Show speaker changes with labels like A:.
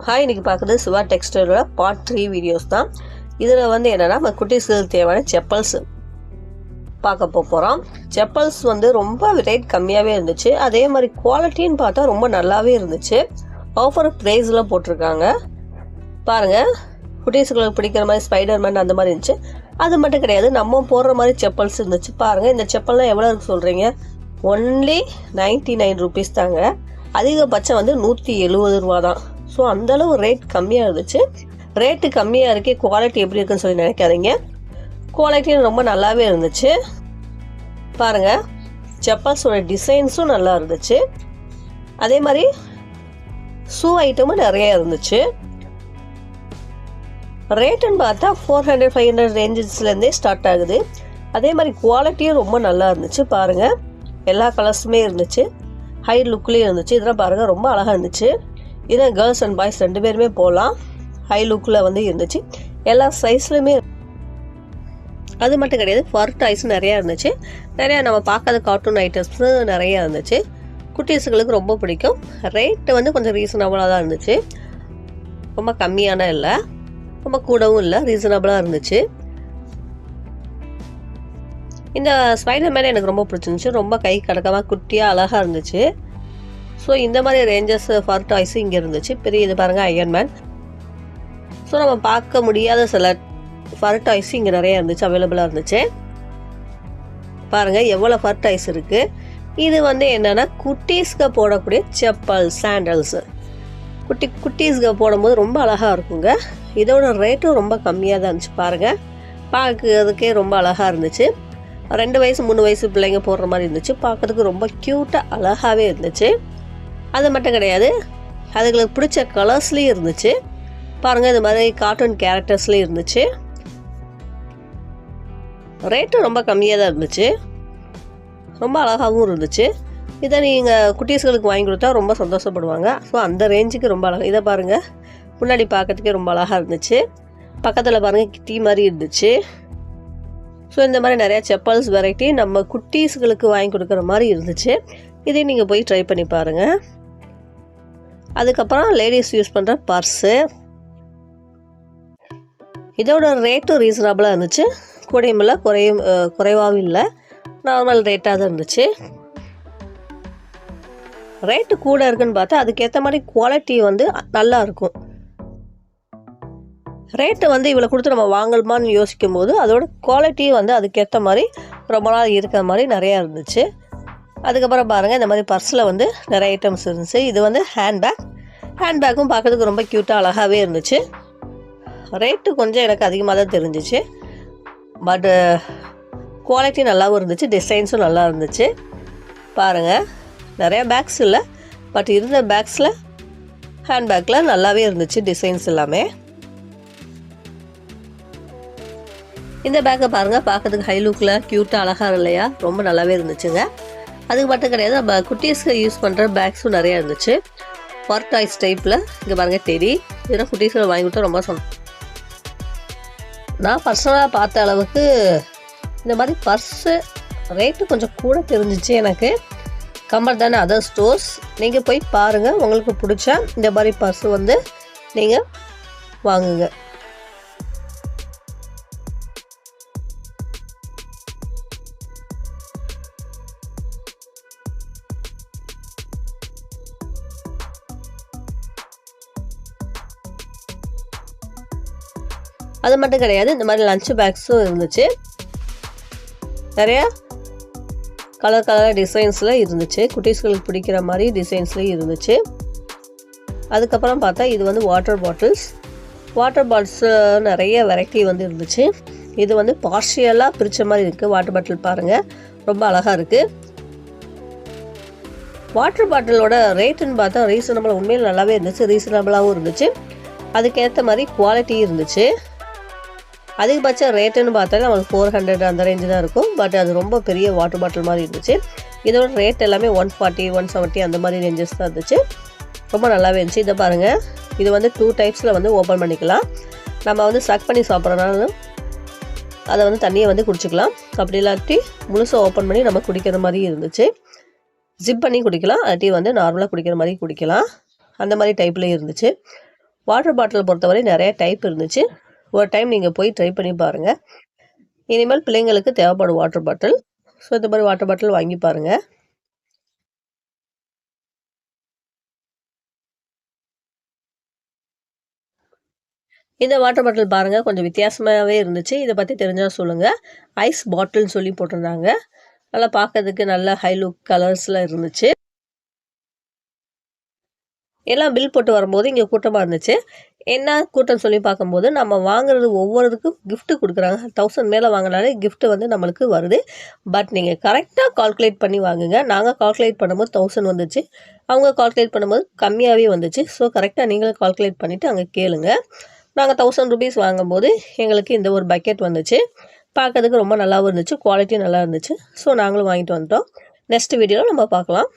A: Hi இன்றைக்கி பார்க்குறது சிவா டெக்ஸ்டைலோட பார்ட் த்ரீ வீடியோஸ் தான். இதில் வந்து என்னென்னா நம்ம குட்டீஸ்களுக்கு தேவையான செப்பல்ஸ் பார்க்க போகிறோம் செப்பல்ஸ் வந்து ரொம்ப ரேட் கம்மியாகவே இருந்துச்சு. அதே மாதிரி குவாலிட்டின்னு பார்த்தா ரொம்ப நல்லாவே இருந்துச்சு. ஆஃபர் ப்ரைஸில் போட்டிருக்காங்க. பாருங்கள் குட்டீஸ்களுக்கு பிடிக்கிற மாதிரி ஸ்பைடர்மேன் அந்த மாதிரி இருந்துச்சு. அது மட்டும் கிடையாது நம்ம போடுற மாதிரி செப்பல்ஸ் இருந்துச்சு. பாருங்கள் இந்த செப்பல்லாம் எவ்வளோ இருக்கு சொல்கிறீங்க ஒன்லி நைன்ட்டி நைன் ருபீஸ் தாங்க. அதிகபட்சம் வந்து நூற்றி எழுபது ரூபா தான் ஸோ அந்தளவு ரேட் கம்மியாக இருந்துச்சு. ரேட்டு கம்மியாக இருக்கே குவாலிட்டி எப்படி இருக்குன்னு சொல்லி நினைக்காதீங்க. குவாலிட்டியும் ரொம்ப நல்லாவே இருந்துச்சு. பாருங்கள் செப்பல்ஸோட டிசைன்ஸும் நல்லா இருந்துச்சு. அதே மாதிரி ஷூ ஐட்டமும் நிறைய இருந்துச்சு. ரேட்டுன்னு பார்த்தா ஃபோர் ஹண்ட்ரட் ஃபைவ் ஹண்ட்ரட் ரேஞ்சஸ்லேருந்தே ஸ்டார்ட் ஆகுது. அதே மாதிரி குவாலிட்டியும் ரொம்ப நல்லா இருந்துச்சு பாருங்கள் எல்லா கலர்ஸுமே இருந்துச்சு. ஹை லுக்லேயும் இருந்துச்சு. இதெல்லாம் பாருங்கள் ரொம்ப அழகாக இருந்துச்சு. ஏன்னா கேர்ள்ஸ் அண்ட் பாய்ஸ் ரெண்டு பேருமே போகலாம் ஹை லுக்கில் வந்து இருந்துச்சு. எல்லா சைஸ்லையுமே அது மட்டும் கிடையாது ஃபர் டாய்ஸ் நிறையா இருந்துச்சு. நிறையா நம்ம பார்க்காத கார்ட்டூன் ஐட்டம்ஸு நிறையா இருந்துச்சு. குட்டீஸுகளுக்கு ரொம்ப பிடிக்கும். ரேட்டு வந்து கொஞ்சம் ரீசனபுளாக தான் இருந்துச்சு. ரொம்ப கம்மியான இல்லை. ரொம்ப கூடவும் இல்லை ரீசனபிளாக இருந்துச்சு. இந்த ஸ்பைடர் மேன் எனக்கு ரொம்ப பிடிச்சிருந்துச்சு. ரொம்ப கை கடக்கமாக குட்டியாக அழகாக இருந்துச்சு. ஸோ இந்த மாதிரி ரேஞ்சஸ் ஃபர் டாய்ஸு இங்கே இருந்துச்சு. பெரிய இது பாருங்கள் அயன் மேன் ஸோ நம்ம பார்க்க முடியாத சில ஃபர் டாய்ஸ் இங்கே நிறைய இருந்துச்சு அவைலபிளாக இருந்துச்சு. பாருங்கள் எவ்வளோ ஃபர் டாய்ஸ் இருக்குது இது வந்து என்னென்னா குட்டீஸ்க்கு போடக்கூடிய செப்பல் சாண்டல்ஸு குட்டி குட்டீஸ்க்கு போடும்போது ரொம்ப அழகாக இருக்குங்க. இதோட ரேட்டும் ரொம்ப கம்மியாக தான் இருந்துச்சு பாருங்கள் பார்க்குறதுக்கே ரொம்ப அழகாக இருந்துச்சு. ரெண்டு வயசு மூணு வயசு பிள்ளைங்க போடுற மாதிரி இருந்துச்சு. பார்க்குறதுக்கு ரொம்ப க்யூட்டாக அழகாகவே இருந்துச்சு. அது மட்டும் கிடையாது. அதுங்களுக்கு பிடிச்ச கலர்ஸ்லேயும் இருந்துச்சு. பாருங்கள் இந்த மாதிரி கார்ட்டூன் கேரக்டர்ஸ்லேயும் இருந்துச்சு. ரேட்டும் ரொம்ப கம்மியாக தான் இருந்துச்சு. ரொம்ப அழகாகவும் இருந்துச்சு. இதை நீங்கள் குட்டீஸ்களுக்கு வாங்கி கொடுத்தா ரொம்ப சந்தோஷப்படுவாங்க. ஸோ அந்த ரேஞ்சுக்கு ரொம்ப அழகாக இதை பாருங்கள் முன்னாடி பார்க்கறதுக்கே ரொம்ப அழகாக இருந்துச்சு. பக்கத்தில் பாருங்கள் கிட்டி மாதிரி இருந்துச்சு. ஸோ இந்த மாதிரி நிறையா செப்பல்ஸ் வெரைட்டி நம்ம குட்டீஸ்களுக்கு வாங்கி கொடுக்குற மாதிரி இருந்துச்சு. இதை நீங்கள் போய் ட்ரை பண்ணி பாருங்கள் அதுக்கப்புறம் லேடிஸ் யூஸ் பண்ணுற பர்ஸு இதோட ரேட்டும் ரீசனபிளாக இருந்துச்சு. கூடையும் இல்லை குறையும் குறைவாகவும் இல்லை. நார்மல் ரேட்டாக தான் இருந்துச்சு. ரேட்டு கூட இருக்குன்னு பார்த்தா அதுக்கேற்ற மாதிரி குவாலிட்டி வந்து நல்லா இருக்கும். ரேட்டு வந்து இவ்வளோ கொடுத்து நம்ம வாங்கலாமான்னு யோசிக்கும் போது அதோட குவாலிட்டி வந்து அதுக்கேற்ற மாதிரி ரொம்ப நாள் இருக்கிற மாதிரி நிறையா இருந்துச்சு. அதுக்கப்புறம் பாருங்கள் இந்த மாதிரி பர்ஸில் வந்து நிறைய ஐட்டம்ஸ் இருந்துச்சு. இது வந்து ஹேண்ட்பேக் ஹேண்ட்பேக்கும் பார்க்கறதுக்கு ரொம்ப க்யூட்டாக அழகாகவே இருந்துச்சு. ரேட்டு கொஞ்சம் எனக்கு அதிகமாக தான் தெரிஞ்சிச்சு. பட்டு குவாலிட்டி நல்லாவும் இருந்துச்சு டிசைன்ஸும் நல்லா இருந்துச்சு. பாருங்கள் நிறையா பேக்ஸ் இல்லை. பட் இருந்த பேக்ஸில் ஹேண்ட்பேக்கில் நல்லாவே இருந்துச்சு டிசைன்ஸ் எல்லாமே. இந்த பேக்கை பாருங்கள் பார்க்கறதுக்கு ஹை லுக்கில் க்யூட்டாக அழகாக இல்லையா? ரொம்ப நல்லாவே இருந்துச்சுங்க. அதுக்கு மட்டும் கிடையாது நம்ம குட்டீஸ்க்கு யூஸ் பண்ணுற பேக்ஸும் நிறையா இருந்துச்சு. ஒர்க் டாய்ஸ் டைப்பில் இங்கே பாருங்கள் டெடி இதெல்லாம் குட்டீஸ்க்கு வாங்கி கொடுத்தா ரொம்ப சொந்த நான் பர்சனலாக பார்த்த அளவுக்கு இந்த மாதிரி பர்ஸு ரேட்டு கொஞ்சம் கூட தெரிஞ்சிச்சு எனக்கு. கம்பர் தானே அதர் ஸ்டோர்ஸ் நீங்கள் போய் பாருங்கள் உங்களுக்கு பிடிச்சா இந்த மாதிரி பர்ஸு வந்து நீங்கள் வாங்குங்க. அது மட்டும் கிடையாது இந்த மாதிரி லஞ்ச் பேக்ஸும் இருந்துச்சு. நிறையா கலர் கலர் டிசைன்ஸில் இருந்துச்சு. குட்டீஸ்களுக்கு பிடிக்கிற மாதிரி டிசைன்ஸ்லேயும் இருந்துச்சு. அதுக்கப்புறம் பார்த்தா இது வந்து வாட்டர் பாட்டில்ஸ் வாட்டர் பாட்டில்ஸ் நிறைய வெரைட்டி வந்து இருந்துச்சு. இது வந்து பார்ஷியலாக பிரித்த மாதிரி இருக்குது வாட்டர் பாட்டில் பாருங்கள் ரொம்ப அழகாக இருக்குது வாட்டர் பாட்டிலோட ரேட்டுன்னு பார்த்தா ரீசனபிள் உண்மையில் நல்லாவே இருந்துச்சு. ரீசனபிளாகவும் இருந்துச்சு. அதுக்கேற்ற மாதிரி குவாலிட்டி இருந்துச்சு. அதிகபட்ச ரேட்டுன்னு பார்த்தாலே நம்மளுக்கு ஃபோர் ஹண்ட்ரட் அந்த ரேஞ்சு தான் இருக்கும். பட் அது ரொம்ப பெரிய வாட்டர் பாட்டில் மாதிரி இருந்துச்சு. இதோட ரேட் எல்லாமே ஒன் ஃபார்ட்டி ஒன் செவன்ட்டி அந்த மாதிரி ரேஞ்சஸ் தான் இருந்துச்சு. ரொம்ப நல்லாவே இருந்துச்சு. இதை பாருங்கள் இது வந்து டூ டைப்ஸில் வந்து ஓப்பன் பண்ணிக்கலாம். நம்ம வந்து சக் பண்ணி சாப்பிட்றதுனால அதை வந்து தண்ணியை வந்து குடிச்சிக்கலாம். அப்படி இல்லாட்டி முழுசாக ஓப்பன் பண்ணி நம்ம குடிக்கிற மாதிரி இருந்துச்சு. ஜிப் பண்ணி குடிக்கலாம். அல்லாட்டி வந்து நார்மலாக குடிக்கிற மாதிரி குடிக்கலாம். அந்த மாதிரி டைப்லேயும் இருந்துச்சு. வாட்டர் பாட்டில் பொறுத்தவரை நிறைய டைப் இருந்துச்சு. ஒரு டைம் நீங்கள் போய் ட்ரை பண்ணி பாருங்கள் இனிமேல் பிள்ளைங்களுக்கு தேவைப்படும் வாட்டர் பாட்டில் ஸோ இந்த மாதிரி வாட்டர் பாட்டில் வாங்கி பாருங்கள் இந்த வாட்டர் பாட்டில் பாருங்கள் கொஞ்சம் வித்தியாசமாகவே இருந்துச்சு. இதை பற்றி தெரிஞ்சால் சொல்லுங்கள் ஐஸ் பாட்டில்னு சொல்லி போட்டிருந்தாங்க. நல்லா பார்க்கறதுக்கு நல்ல ஹை லுக் கலர்ஸில் இருந்துச்சு. எல்லாம் பில் போட்டு வரும்போது இங்கே கூட்டமாக இருந்துச்சு. என்ன கூட்டம் சொல்லி பார்க்கும்போது நம்ம வாங்குறது ஒவ்வொருத்துக்கும் கிஃப்ட்டு கொடுக்குறாங்க. தௌசண்ட் மேலே வாங்கினாலே கிஃப்ட்டு வந்து நம்மளுக்கு வருது. பட் நீங்கள் கரெக்டாக கால்குலேட் பண்ணி வாங்குங்க. நாங்கள் கால்குலேட் பண்ணும்போது தௌசண்ட் வந்துச்சு. அவங்க கால்குலேட் பண்ணும்போது கம்மியாகவே வந்துச்சு. ஸோ கரெக்டாக நீங்களும் கால்குலேட் பண்ணிவிட்டு அங்கே கேளுங்க. நாங்கள் தௌசண்ட் ருபீஸ் வாங்கும்போது எங்களுக்கு இந்த ஒரு பக்கெட் வந்துச்சு. பார்க்கறதுக்கு ரொம்ப நல்லாவும் இருந்துச்சு. குவாலிட்டியும் நல்லா இருந்துச்சு. ஸோ நாங்களும் வாங்கிட்டு வந்துட்டோம். நெக்ஸ்ட் வீடியோவில் நம்ம பார்க்கலாம்.